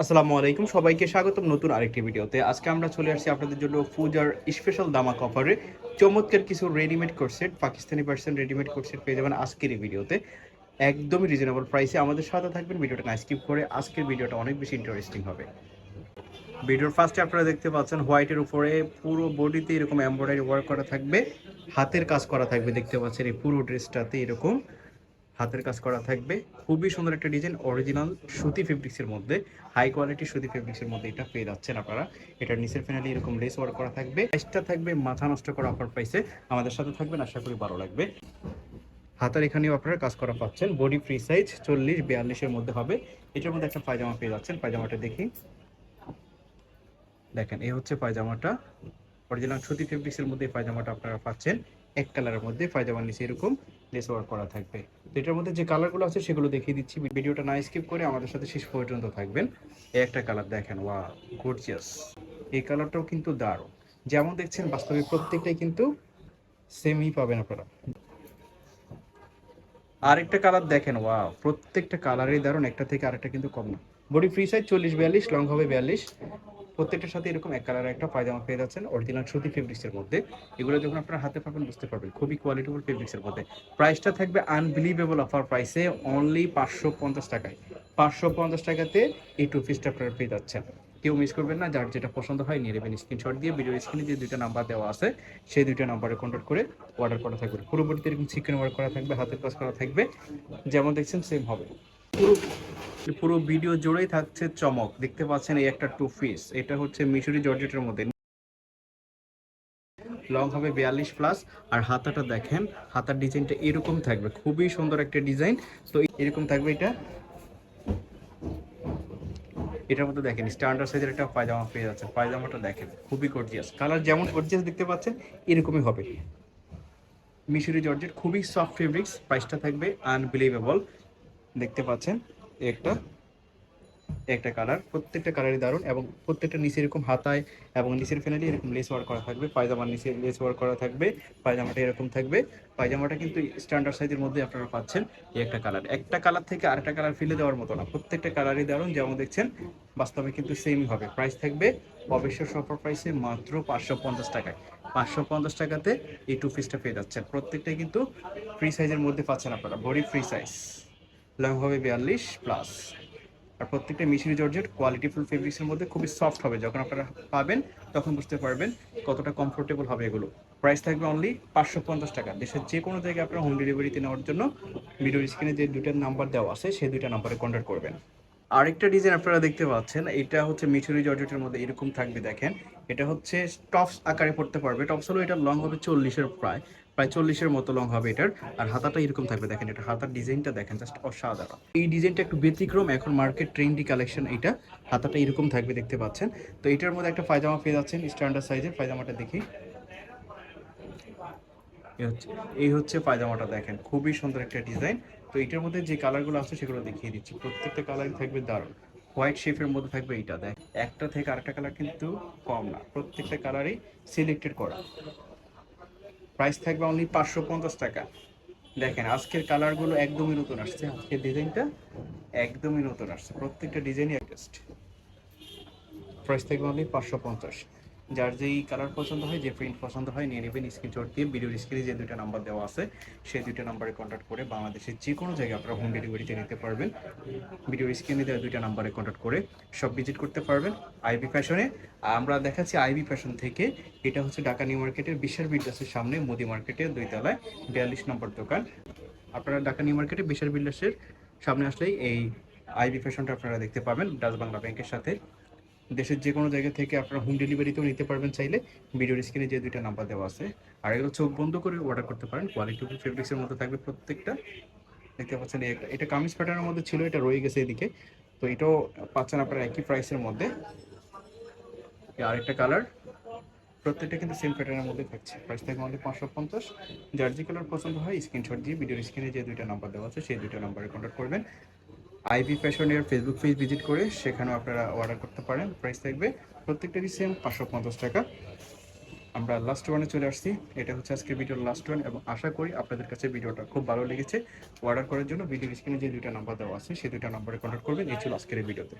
আসসালামু আলাইকুম, সবাইকে স্বাগতম নতুন আরেকটি ভিডিওতে। আজকে আমরা চলে আসছি আপনাদের জন্য পূজার স্পেশাল দামাক অফারে চমৎকার কিছু readymade corset Pakistani percent readymade corset পেয়ে যাবেন আজকের এই ভিডিওতে। একদমই রিজনেবল প্রাইসে আমাদের সাথে থাকবেন, ভিডিওটা না স্কিপ করে আজকের ভিডিওটা অনেক বেশি ইন্টারেস্টিং হবে। ভিডিওর ফার্স্টে আপনারা দেখতে পাচ্ছেন হোয়াইটের উপরে পুরো বডিতে এরকম এমব্রয়ডারি ওয়ার্ক করা থাকবে, হাতের কাজ করা থাকবে, দেখতে পাচ্ছেন এই পুরো ড্রেসটাতে এরকম। হাতের কাজ করা থাকবে। খুবই সুন্দর একটা ডিজাইন অরিজিনাল সুতি ফেব্রিক্সের মধ্যে হাই কোয়ালিটি সুতি ফেব্রিক্সের মধ্যে এটা পেয়ে যাচ্ছেন আপনারা। এটার নিচের ফ্যানালি এরকম লেস ওয়ার্ক করা থাকবে। প্রাইসটা থাকবে, মাথা নষ্ট করা অফার প্রাইসে আমাদের সাথে থাকবেন, আশা করি ভালো লাগবে। হাতার এখানেও আপনারা কাজ করা পাচ্ছেন। বডি ফ্রি সাইজ চল্লিশ বিয়াল্লিশের মধ্যে হবে। এটার মধ্যে একটা পায়জামা পেয়ে যাচ্ছেন, পায়জামাটা দেখি। দেখেন, এই হচ্ছে পায়জামাটা। অরিজিনাল সুতি ফেব্রিক্সের মধ্যে পায়জামাটা আপনারা পাচ্ছেন। এক কালারের মধ্যে পায়জামার নিচে এরকম লেস ওয়ার্ক করা থাকবে। তো মধ্যে যে কালারগুলো আছে সেগুলো দেখিয়ে দিচ্ছি। ভিডিওটা না স্কিপ করে আমাদের সাথে শেষ পর্যন্ত থাকবেন। এই একটা কালার দেখেন ওয়া গর্জিয়াস এই কালারটাও কিন্তু দারুণ। যেমন দেখছেন, বাস্তবে প্রত্যেকটাই কিন্তু সেমই পাবেন আপনারা। আরেকটা কালার দেখেন ওয়া প্রত্যেকটা কালারই দারুণ। একটা থেকে আরেকটা কিন্তু কম না। বডি ফ্রি সাইজ চল্লিশ, বিয়াল্লিশ লং হবে বিয়াল্লিশ। প্রত্যেকটার সাথে এরকম এক কালারের একটা পায়জামা পেয়ে যাচ্ছেন অরিজিনাল সুতি ফেব্রিক্সের মধ্যে। এগুলো যখন আপনার হাতে পাবেন, বুঝতে পারবেন, খুবই কোয়ালিটিফুল ফেব্রিক্সের মধ্যে। প্রাইসটা থাকবে আনবিলিভেবল অফার প্রাইসে অনলি পাঁচশো পঞ্চাশ টাকায়। পাঁচশো পঞ্চাশ টাকাতে এই টু পিসটা আপনারা পেয়ে যাচ্ছেন। কেউ মিস করবেন না, যার যেটা পছন্দ হয় নিয়ে নেবেন স্ক্রিনশট দিয়ে। ভিডিও স্ক্রিনে যে দুইটা নাম্বার দেওয়া আছে, সেই দুইটা নাম্বারে কন্ট্যাক্ট করে অর্ডার করা থাকবে। পুরোপুরিতে এরকম চিকেন ওয়ার্ক করা থাকবে, হাতের কাজ করা থাকবে। যেমন দেখছেন সেম হবে। পুরো ভিডিও জুড়েই থাকছে চমক। দেখতে পাচ্ছেন এই একটা টু পিস এটা হচ্ছে মিশরি জর্জেটের মধ্যে। লং হবে বিয়াল্লিশ প্লাস আর হাতাটা দেখেন, হাতার ডিজাইনটা এরকম থাকবে। খুবই সুন্দর একটা ডিজাইন। তো এরকম থাকবে এটা। এটার মধ্যে দেখেন স্ট্যান্ডার্ড সাইজের একটা পায়জামা পেয়ে যাচ্ছে পায়জামাটা দেখেন, খুবই গর্জিয়াস কালার যেমন গর্জিয়াস দেখতে পাচ্ছেন, এরকমই হবে। মিশরি জর্জেট, খুবই সফট ফেব্রিক্স প্রাইসটা থাকবে আনবিলিভেবল দেখতে পাচ্ছেন, একটা একটা কালার প্রত্যেকটা কালারই দারুণ এবং প্রত্যেকটা নিচে এরকম হাতায় এবং নিচের ফ্যানালি এরকম লেস ওয়ার্ক করা থাকবে পায়জামার নিচে লেস ওয়ার্ক করা থাকবে, পায়জামাটা এরকম থাকবে, পায়জামাটা কিন্তু স্ট্যান্ডার্ড সাইজের মধ্যে আপনারা পাচ্ছেন এই একটা কালার একটা কালার থেকে আরেকটা কালার ফেলে দেওয়ার মতো না, প্রত্যেকটা কালারই দারুণ, যেমন দেখছেন, বাস্তবে কিন্তু সেমই হবে। প্রাইস থাকবে অবশ্য সফর প্রাইসে মাত্র পাঁচশো পঞ্চাশ টাকায়। পাঁচশো পঞ্চাশ টাকাতে এই টু পিসটা পেয়ে যাচ্ছেন। প্রত্যেকটাই কিন্তু ফ্রি সাইজের মধ্যে পাচ্ছেন আপনারা বডি ফ্রি সাইজ লং হবে বিয়াল্লিশ প্লাস আর প্রত্যেকটা মিশরি জর্জেট কোয়ালিটিফুল ফেব্রিক্সের মধ্যে খুবই সফট হবে। যখন আপনারা পাবেন, তখন বুঝতে পারবেন কতটা কমফোর্টেবল হবে এগুলো। প্রাইস থাকবে অনলি পাঁচশো পঞ্চাশ টাকা। দেশের যে কোনো জায়গায় আপনারা হোম ডেলিভারিতে নেওয়ার জন্য ভিডিও স্ক্রিনে যে দুইটা নাম্বার দেওয়া আছে, সেই দুইটা নাম্বারে কন্ট্যাক্ট করবেন। আরেকটা ডিজাইন আপনারা দেখতে পাচ্ছেন, এটা হচ্ছে মিশরি জর্জেটের মধ্যে এরকম থাকবে, দেখেন। এটা হচ্ছে টপস আকারে পড়তে পারবে। টপস হলো এটা লং হবে চল্লিশের প্রায় প্রায় চল্লিশের মতো লং হবে এটার। আর হাতাটা এরকম থাকবে, দেখেন, এটা হাতার ডিজাইনটা দেখেন জাস্ট অসাধারণ। এই ডিজাইনটা একটু ব্যতিক্রম, এখন মার্কেট ট্রেন্ডি কালেকশন এটা। হাতাটা এরকম থাকবে, দেখতে পাচ্ছেন। তো এটার মধ্যে একটা পায়জামা পেয়ে যাচ্ছেন স্ট্যান্ডার্ড সাইজের পায়জামাটা দেখি। এই হচ্ছে এই হচ্ছে পায়জামাটা, দেখেন, খুবই সুন্দর একটা ডিজাইন তো এটার মধ্যে যে কালারগুলো আছে সেগুলো দেখিয়ে দিচ্ছি। প্রত্যেকটা কালারই থাকবে দারুণ। হোয়াইট শেপের মধ্যে থাকবে এইটা। দেখ, একটা থেকে আরেকটা কালার কিন্তু কম না। প্রত্যেকটা কালারই সিলেক্টেড করা। প্রাইস থাকবে অনলি পাঁচশো পঞ্চাশ টাকা। দেখেন, আজকের কালারগুলো একদমই নতুন আসছে। আজকের ডিজাইনটা একদমই নতুন আসছে। প্রত্যেকটা ডিজাইনই অ্যাডজাস্ট প্রাইস থাকবে অনলি পাঁচশো পঞ্চাশ। যার যেই কালার পছন্দ হয়, যে প্রিন্ট পছন্দ হয়, নিয়ে নেবেন স্ক্রিনশট দিয়ে। ভিডিওর স্ক্রিনে যে দুইটা নাম্বার দেওয়া আছে, সেই দুইটা নাম্বারে কন্ট্যাক্ট করে বাংলাদেশের যে কোনো জায়গায় আপনারা হোম ডেলিভারিতে নিতে পারবেন। ভিডিওর স্ক্রিনে দেওয়া দুইটা নাম্বারে কন্ট্যাক্ট করে সব ভিজিট করতে পারবেন। আইবি ফ্যাশনে আমরা দেখাচ্ছি আইবি ফ্যাশন থেকে। এটা হচ্ছে ঢাকা নিউ মার্কেটের বিশাল বিল্ডার্সের সামনে মোদি মার্কেটের দুই তলায় বিয়াল্লিশ নম্বর দোকান। আপনারা ঢাকা নিউ মার্কেটে বিশাল বিল্ডার্সের সামনে আসলেই এই আইবি ফ্যাশনটা আপনারা দেখতে পাবেন। ডাচ বাংলা ব্যাংকের সাথে। দেশের যে কোনো জায়গা থেকে আপনারা হোম ডেলিভারিতেও নিতে পারবেন চাইলে। ভিডিওর স্ক্রিনে যে দুইটা নাম্বার দেওয়া আছে। আর এগুলো চোখ বন্ধ করে অর্ডার করতে পারেন। কোয়ালিটি ফেব্রিক্সের মধ্যে থাকবে প্রত্যেকটা। দেখতে পাচ্ছেন এটা কামিজ প্যাটার্নের মধ্যে ছিল, এটা রয়ে গেছে এদিকে। তো এটাও পাচ্ছেন আপনারা একই প্রাইসের মধ্যে। আরেকটা কালার প্রত্যেকটা কিন্তু সেম প্যাটার্নের মধ্যে থাকছে। প্রাইস থাকবে আমাদের পাঁচশো পঞ্চাশ। যার যে কালার পছন্দ হয় স্ক্রিনশট দিয়ে ভিডিওর স্ক্রিনে যে দুইটা নাম্বার দেওয়া আছে, সেই দুইটা নাম্বারে কন্ট্যাক্ট করবেন। আইবি ফ্যাশনের ফেসবুক পেজ ভিজিট করে সেখানেও আপনারা অর্ডার করতে পারেন। প্রাইস থাকবে প্রত্যেকটারই সেম পাঁচশো পঞ্চাশ টাকা। আমরা লাস্ট ওয়ানে চলে আসছি। এটা হচ্ছে আজকের ভিডিওর লাস্ট ওয়ান এবং আশা করি আপনাদের কাছে ভিডিওটা খুব ভালো লেগেছে। অর্ডার করার জন্য ভিডিও স্ক্রিনে যে দুইটা নাম্বার দেওয়া আছে সেই দুইটা নাম্বারে কন্ট্যাক্ট করবেন। এই ছিল আজকের ভিডিওতে